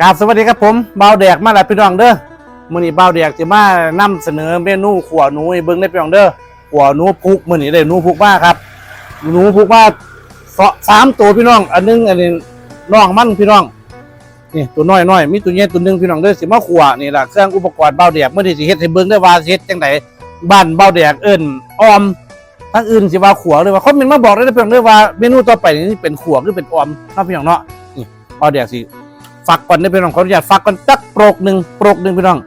กราบสวัสดีครับผมเบาแดกมาแล้วพี่น้องเด้อมื้อนี้เบาแดกจะมานำเสนอเมนูขัวหนูให้เบิ่งได้พี่น้องเด้อขัวหนูพุกมื้อนี้ได้หนูพุกมาครับหนูพุกมาสองสามตัวพี่น้อง อันหนึงอันนี้น้องมันพี่น้องนี่ตัวน้อยน้อยมีตัวใหญ่ตัวหนึงพี่น้องเด้อสิมาขัวนี่ล่ะเครื่องอุปกรณ์เบาแดกมื้อนี้สิเฮ็ดให้เบิ่งได้ว่าสิเฮ็ดจังได บ้านเบาแดกเอิ้นออมทั้งอื่นสิว่าขวหรือว่าคอมเมนมาบอกได้เพี่องเด้ว่าเมนูต่อไปนี่เป็นขวหรือเป็นออมเนาพี่น้องเนาะนี่เบาแดกสิฟักก่อนได้พี่น้องขออนุญาตฟักก่อนจักโปรกหนึ่งโปรกหนึ่งพี่น้อง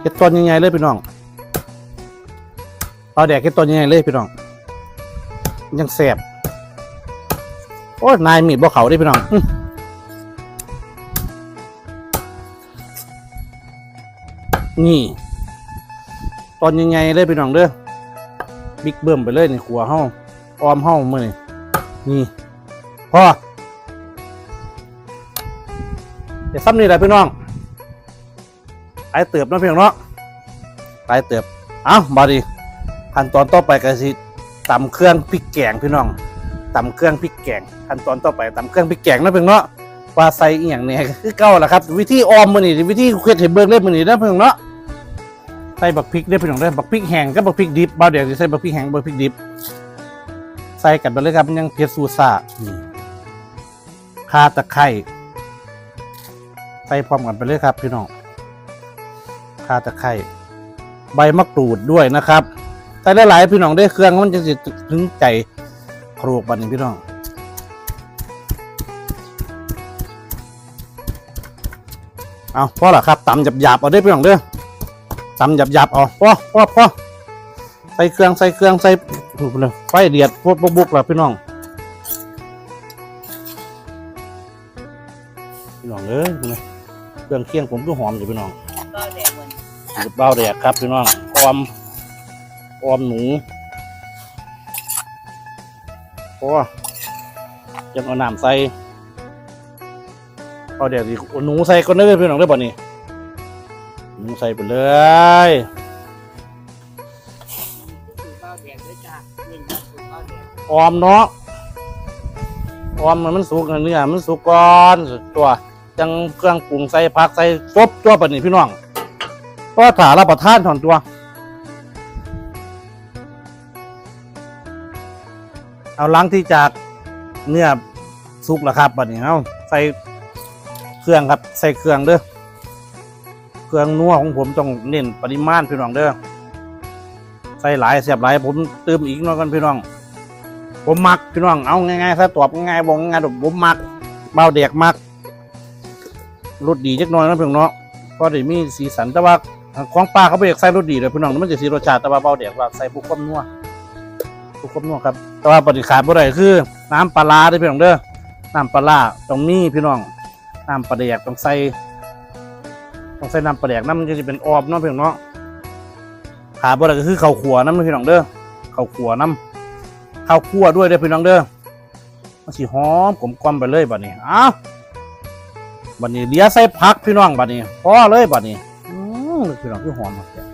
เก็ดตอนยังไงเลยพี่น้องเอาแดกเก็ดตอนยังไงเลยพี่น้องยังแสบโอ้ยนายมีดบ่เขาได้พี่น้องนี่ ตอนยังไงเลยพี่น้องเด้อบิ๊กเบิ่มไปเลยในครัวเฮาออมเฮามื้อนี่นี่พอเดี๋ยวซ้ำนี่แหละพี่น้องไปเติบเนาะพี่น้องเนาะไปเติบเอ้าบาดีขั้นตอนต่อไปก็สิตำเครื่องพริกแกงพี่น้องตำเครื่องพริกแกงขั้นตอนต่อไปตำเครื่องพริกแกงเนาะพี่น้องเนาะว่าใส่อีหยังเนี่ยคือเก่าแหละครับ วิธีออมมื้อนี้วิธีเฮ็ดให้เบิ่งเล่มื้อนี้นะพี่น้องเนาะ ใส่บักพริกเด้พี่น้องเด้บักพริกแห้งกับบักพริกดิบบ่าวเดี๋ยวสิใส่บักพริกแห้งบักพริกดิบ ใส่กันไปเลยครับมันยังเผ็ดซูซ่าข่าตะไคร้ใส่พร้อมกันไปเลยครับ พี่น้องข่าตะไคร้ใบมะกรูดด้วยนะครับใส่หลายๆพี่น้องได้เครื่องมันจะถึงใจครูกบันนี้พี่น้องเอาพอละครับตำหยาบๆเอาได้พี่น้องเด้อ ตำหยาบๆเอาพอพอพอใส่เครื่องใส่เครื่องใส่ถูกเลยไฟเดียดพวกบุกๆแล้วพี่น้อง พี่น้องเอ้ยเครื่องเคียงผมก็หอมอยู่พี่น้องก็แดงเหมือนสูตรเบ้าแดกครับพี่น้องออมออมหนูพอยังเอาน้ำใส่เบ้าแดกสิเอาหนูใส่ก็เนื้อพี่น้องได้ป่ะนี่ หนูใส่ไปเลยข้าวแดงด้วยจ้าเน้นสูตรข้าวแดงออมเนาะออมมันมันสุกนะเนื้อมันสุกก่อนสุดตัว จังเครื่องปรุงใส่ผักใส่ซบตัวปะนี่พี่น้องก็ถารับประทานถอนตัว เอาล้างที่จากเนื้อสุกแล้วครับบัดนี้เอาใส่เครื่องครับ ใส่เครื่องเด้อ เครื่องนัวของผมต้องเน้นปริมาณพี่น้องเด้อใส่หลายเสียบหลาย ผมเติมอีกน้อยกันพี่น้อง ผมมักพี่น้องเอาง่ายๆถ้าตอบง่ายๆบอกง่ายๆผมมักเบาเด็กมักรสดีจักน่อยนะเพี่น้องเนาะก็ได้มีสีสันแต่ว่าของปลาเขาไปอยากใส่รสดีเลยพี่น้องมันจะสีรสชาติแต่ว่าเบาเด็กว่าใส่พวกความนัวทุกคนนะครับ แต่ว่าปฏิขาดบ่ได้คือ น้ำปลาร้าได้อพี่น้องเด้อน้ำปลาร้าต้องมีพี่น้องน้ำปลาแดกต้องใส่ ต้องใส่น้ำปลาแดกน้ำมันจะเป็นออบเนาะพี่น้องเนาะขาบ่ได้ก็คือข้าวขัวน้ำพี่น้องเด้อข้าวขัวน้ำข้าวคั่วด้วยเด้อพี่น้องเด้อมันสิหอมกลมกล่อมไปเลยบัดนี้อ้าวบัดนี้เดี๋ยใส่ผักพี่น้องบัดนี้พอเลยบัดนี้อืมพี่น้องคือหอมมากเลย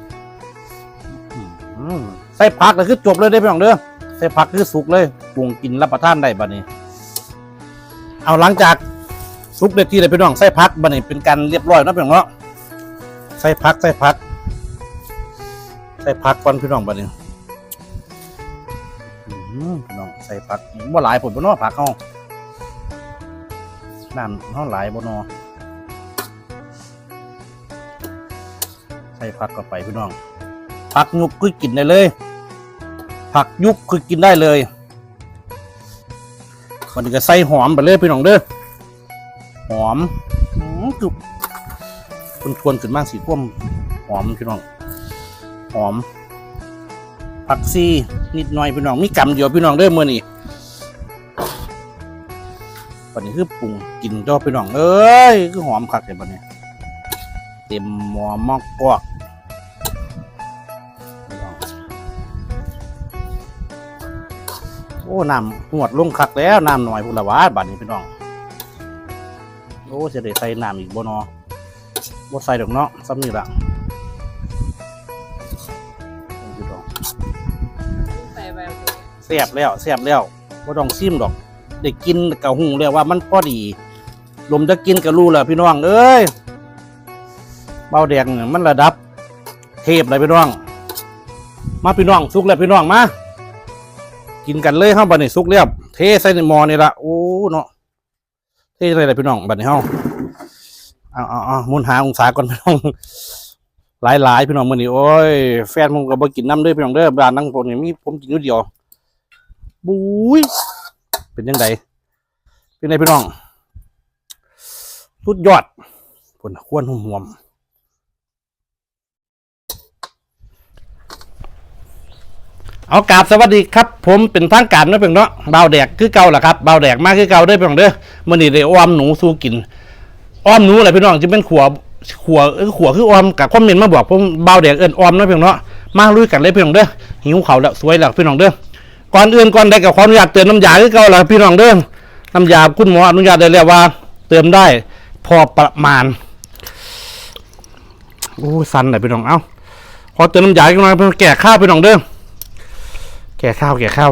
ใส่ผักเลยคือจบเลยได้พี่น้องเด้อใส่ผักคือสุกเลยปรุงกินรับประทานได้บัดนี้ เอาหลังจากสุกได้ที่เลยพี่น้องใส่ผักบัดนี้เป็นการเรียบร้อยนะพี่น้องเนาะ ใส่ผัก ใส่ผัก ใส่ผักก่อนพี่น้องบัดนี้อื้อหือพี่น้องใส่ผักว่หลายผลบ่นาะผักเฮาน้ำเฮาหลายบ่นาะใส่ผักเข้าไปพี่น้องผักยุบคือกินได้เลย ผักยุบคือกินได้เลยวันนี้ก็ใส่หอมไปเลยพี่น้องเด้อหอมอือจุบ คุณควรขึ้นมากสีพ่วมหอมพี่น้องหอมผักซีนิดหน่อยพี่น้องมีกำเดียวพี่น้องเด้อมื่อนี้วันนี้คือปรุงกินจ้อพี่น้องเอ้ยคือหอมคักเลยวันนี้เต็มหม้อมอกกอกโอ้น้ำหวดลงคักแล้วน้ำหน่อยพุนละวาบัดนี้พี่น้องโอ้จะได้ใส่น้ำอีกบ่เนอ บดใส่ดอกเนาะซ้ำนี่ละเสียบแล้วเสียบแล้วบดต้องซิมดอกเด็กกินกะหุงแล้วว่ามันพอดีลมจะกินกะรูแล้วพี่น้องเอ้ยเบาแดงมันระดับ เทพเลยพี่น้อง มาพี่น้องสุกแล้วพี่น้องมากินกันเลยเข้าบันนี่สุกเรียบเทใส่ในหม้อนี่ละโอ้เนาะเทใส่เลยพี่น้องบันนี้เข้า เอาเอาเอามุนหาองศาก่อนพี่น้องหลายหลายๆพี่น้องมื้อนี้โอ้ยแฟนผมก็บ่กินน้ำเด้อพี่น้องเด้อบ้านนั่งผมนี่ยมีผมกินอยู่เดียวบุ้ยเป็นยังไงเป็นไงพี่น้องสุดยอดผลควรหุ่มหวมเอากราบสวัสดีครับ ผมเป็นทางการนะเพียงเนาะเบาแดกคือเก่าแหละครับเบาแดกมากคือเก่าเด้อพี่น้องเด้อมื้อนี้ได้อ้อมหนูสู้กิน อ้อมหนูอะไรพี่น้องจะเป็นขัวขัวเออขัวคืออ้อมกับคอมเมนต์มาบอกผมเบาเด็กเอินอ้อมนะพี่น้องเนาะมาลุยกันเลยพี่น้องเด้อหิวเขาแล้วสวยแล้วพี่น้องเด้อก่อนอื่นก่อนใดกับขออนุญาตเติมน้ำยาคือเก่าแล้วพี่น้องเด้อน้ำยาคุณหมออนุญาตได้แล้วว่า เติมได้พอประมาณโอ้สันเลยพี่น้องเอ้าขอเติมน้ำยาอีกหน่อยเพื่อแก่ข้าวพี่น้องเด้อแก่ข้าวแก่ข้าว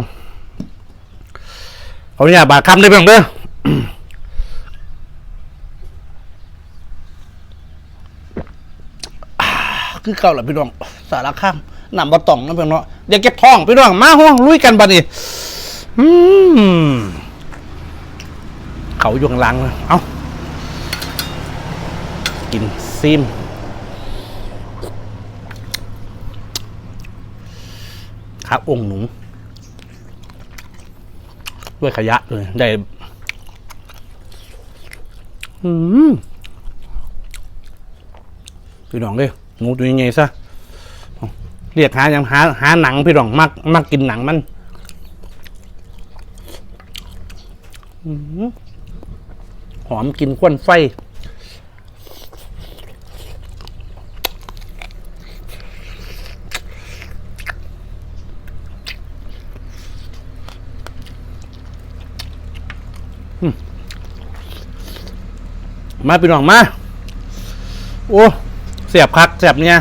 ขออนุญาตบาดคำได้พี่น้องเด้อ คือเก่าแหละพี่น้องสารข้ามนำบะตองนะพี่น้องเดี๋ยวเก็บท้องพี่น้องมาห้องลุยกันบัดนี้อืมเขาอยู่ข้างหลังเลยเอากินซิมครับองค์หนูด้วยขยะเลยได้อืมพี่น้องเลย หนูตัวยังไงซะเรียกหาอย่างหาหาหนังพี่น้องมักมักกินหนังมันอหอมกินควันไฟมมาพี่น้องมา โอ้ เสียบคักเสียบเนี่ย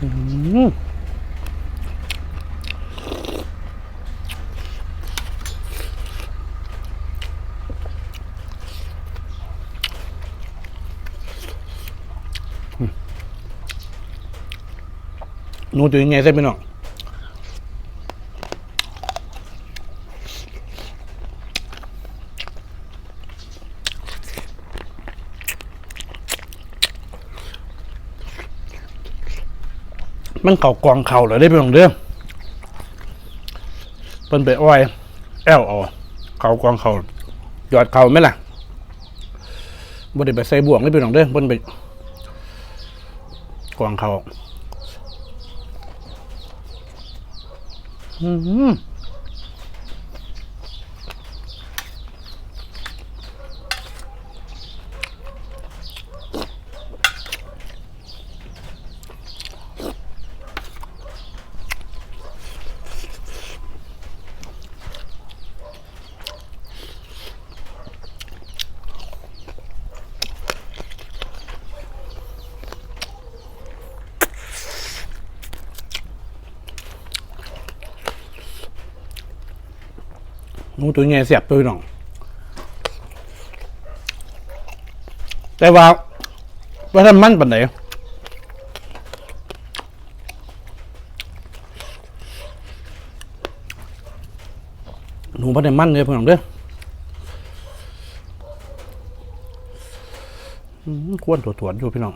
อื้อหือห นูตัวยังไงใช่พี่น้องมันเข่ากองเข่าเลยได้พี่น้องเด้อเพิ่นไปอ้อย แอลเอเข่ากองเข่าหยอดเข่าไหมล่ะบ่ได้ไปใส่บ่วงได้พี่น้องเด้อเพิ่นไปกองเข่า อื หนูตัวใหญ่เสียบตัวน้อง แต่ว่าว่าท่านมันปันไหนหนูพันในมันเลยพี่น้องเด้อควรตัวตวนอยู่พี่น้อง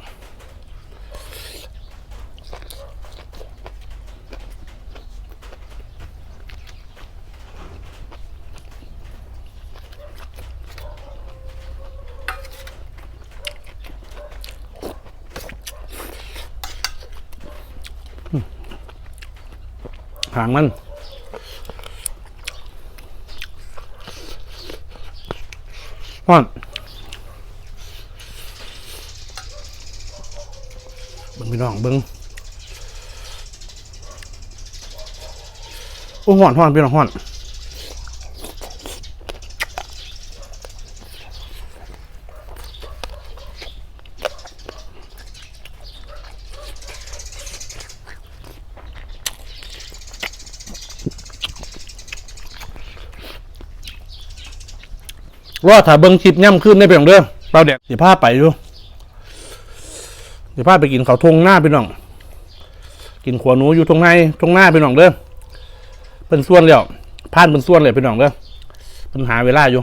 หางมันว่านเบิ่งพี่น้องเบิ้งโอ้ห่อนห่อนพี่น้องห่อน ว่าถ้าเบิ้งคลิปย่ำขึ้นได้เพียงเด้อเราเด็กสิพาไปอยู่สิพาไปกินเขาวทงหน้าพี่น้อง กินขวหนูอยู่ตรงในตรงหน้าพี่น้องเด้อเป็นส่วนแล้วผ่านเป็นส่วนเลยพี่น้องเด้อเป็นหาเวลาอยู่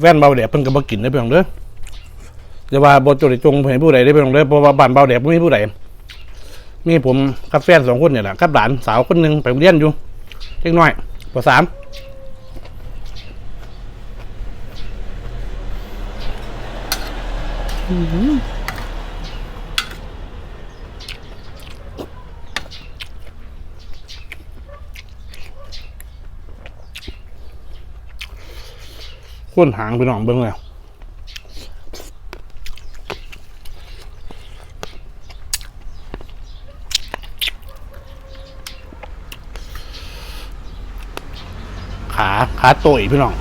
แว่นเบาแดดเพิ่นก็บ่กินได้เพียงเด้อจะว่าบ่จุดจงให้ผู้ใดได้เพียงเด้อเพราะว่าบ้านเบาแดดบ่มีผู้ใดมีผมกับแฟนสองคนเนี่ยแหละกับหลานสาวคนหนึ่งไปเรียนอยู่เล็กน้อยปสาม ข้นหางไปน้องเบิ่งแล้วขาขาโตอีกพี่น้อง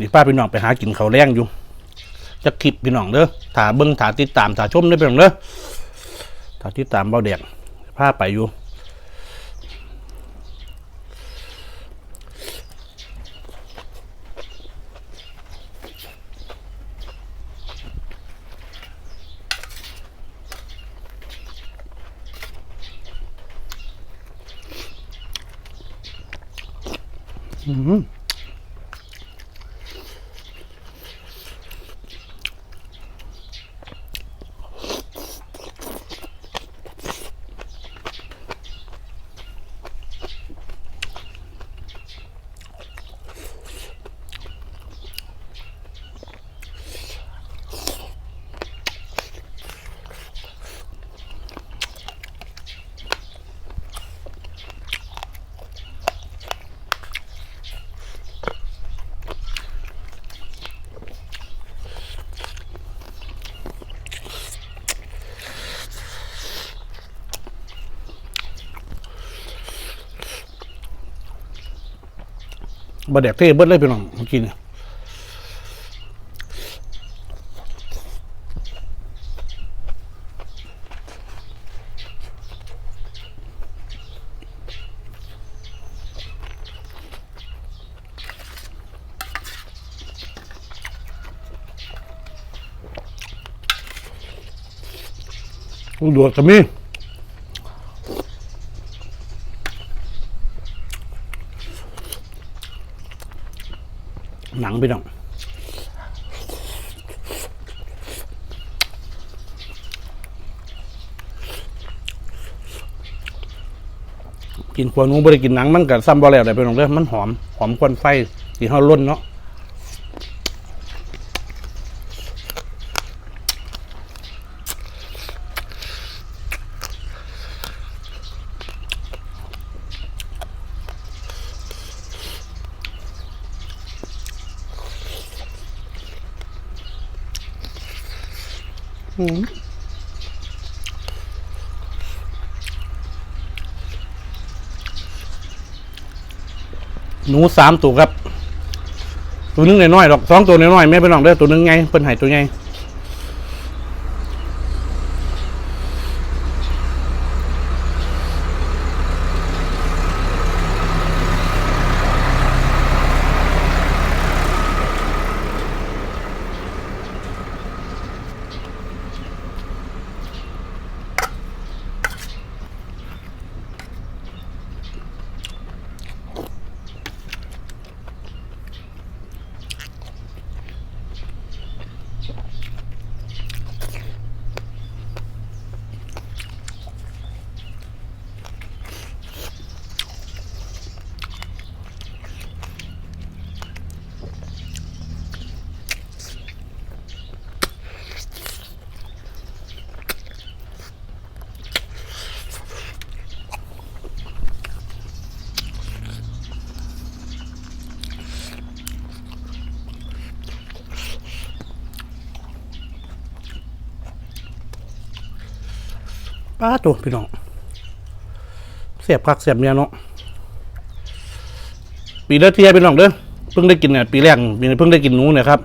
นี่ป้าพี่น้องไปหากินเขาแรงอยู่จะคลิปพี่น้องเด้อถาเบิ้งถาติดตามถาชมได้อพี่น้องเด้อถาติดตามเบาแดกพาไปอยู่ อืม บะแดกเท่เบิดเลยพี่น้องเมื่อกี้เนี่ยลูกดวดก็มี หนังไปน้องกินขวานุ้งบริกินหนังมันกับซ้ำบ่แล้วได้ไปน้องเด้อมันหอม หอมควันไฟที่เขาล้นเนาะ หนูสามตัวครับ ตัวนึงน้อยๆดอกสองตัวน้อยๆแม่เป็น้องเด้อตัวนึงไงเพิ่นไห่ตัวไง ป้าตัวพี่น้องเสียบคักเสียบเนี่ยเนาะปีละเทียพี่น้องเด้อเพิ่งได้กินเนี่ยปีแรกมีเพิ่งได้กินหนูเนี่ยครับ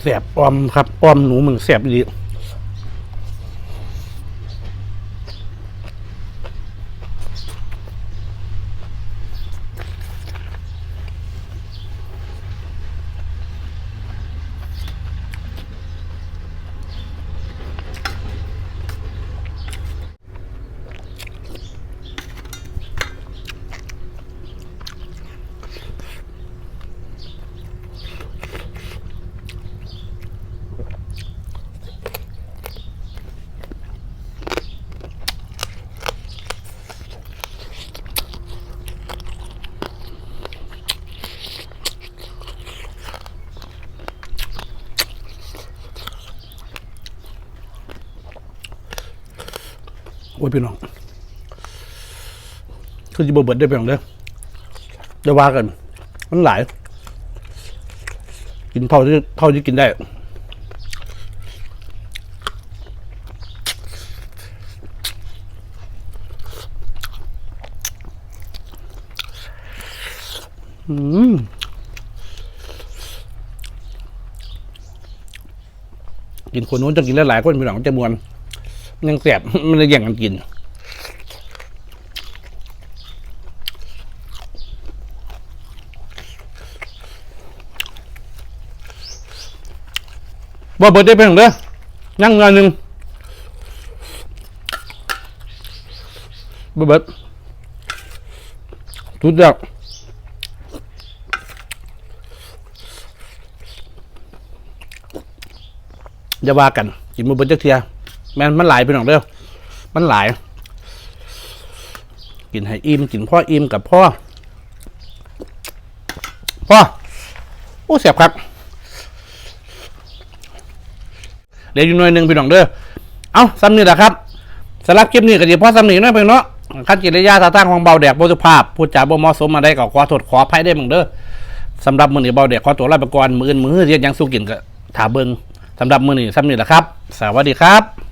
แสบออมครับออมหนูมึงแสบดี โอ้พี่น้องคือจะเบิดได้เพียงเด้อจะว่ากัน มันหลาย กินเท่าที่เท่าที่กินได้อืมกินคนนู้นจะกินหลายๆคนพี่น้องจะมวน ยังแสบมันเลยแย่งกันกิน บ่เบิดได้เพียงเด้อยังงินหนึ่งบ่เบิดทุดเดียวอย่าว่ากันกินบ่เบิดจักเทีย แม่นมันหลายไปหน่องเด้อมันหลาย กินให้อิ่มกินพ่ออิ่มกับพ่อพ่อโอ้เสียบครับเดี๋ยวอยู่หน่อยหนึ่งพี่น้องเด้อเอาซ้ำนี่แหละครับสำหรับคลิปนี้ก็จะพ่อซ้ำนี่น้อยเพียงเนาะขั้นกิริยาท่าทางของเบาแดกบสุภาพพูดจาบ่เหมาะสมมาได้ก็ขอโทษขออภัยได้มึงเด้อสำหรับมือนี้เบาแดกขอตัวลาไปก่อนมืออื่นมือเรียนยังสู้กินก็ถาเบิงสำหรับมือนี้ซ้ำนี่แหละครับ สวัสดีครับ